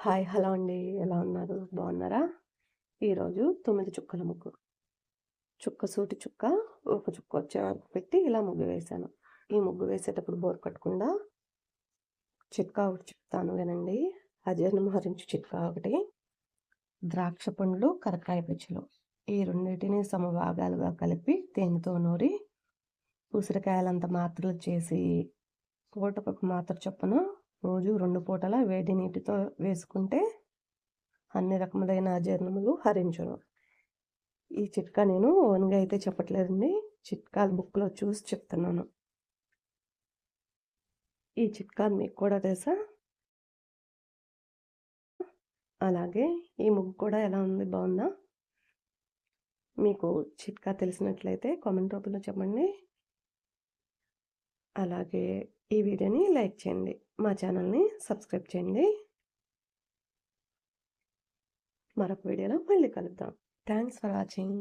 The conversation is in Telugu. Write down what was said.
హాయ్ హలో అండి. ఎలా ఉన్నారు? బాగున్నారా? ఈరోజు తొమ్మిది చుక్కల ముగ్గు. చుక్క సూటి చుక్క ఒక చుక్క వచ్చే వరకు పెట్టి ఇలా ముగ్గు వేశాను. ఈ ముగ్గు వేసేటప్పుడు బోర్ కట్టకుండా చిట్కా ఒకటి చెప్తాను వినండి. అజీర్ణం హరించు చిట్కా ఒకటి ద్రాక్ష పండ్లు కరకాయ పెచ్చులు ఈ రెండింటిని సమభాగాలుగా కలిపి తేనెతో నూరి ఉసిరికాయలంత మాత్రలు చేసి పూటకొక మాత్ర చొప్పున రోజు రెండు పూటల వేడి నీటితో వేసుకుంటే అన్ని రకములైన అజీర్ణములు హరించును. ఈ చిట్కా నేను ఓన్గా అయితే చెప్పట్లేదండి. చిట్కాలు బుక్లో చూసి చెప్తున్నాను. ఈ చిట్కాలు మీకు కూడా తెలుసా? అలాగే ఈ ముగ్గు కూడా ఎలా ఉంది? బాగుందా? మీకు చిట్కా తెలిసినట్లయితే కామెంట్ రూపంలో చెప్పండి. అలాగే ఈ వీడియోని లైక్ చేయండి. మా ఛానల్ని సబ్స్క్రైబ్ చేయండి. మరొక వీడియోలో మళ్ళీ కలుద్దాం. Thanks for watching.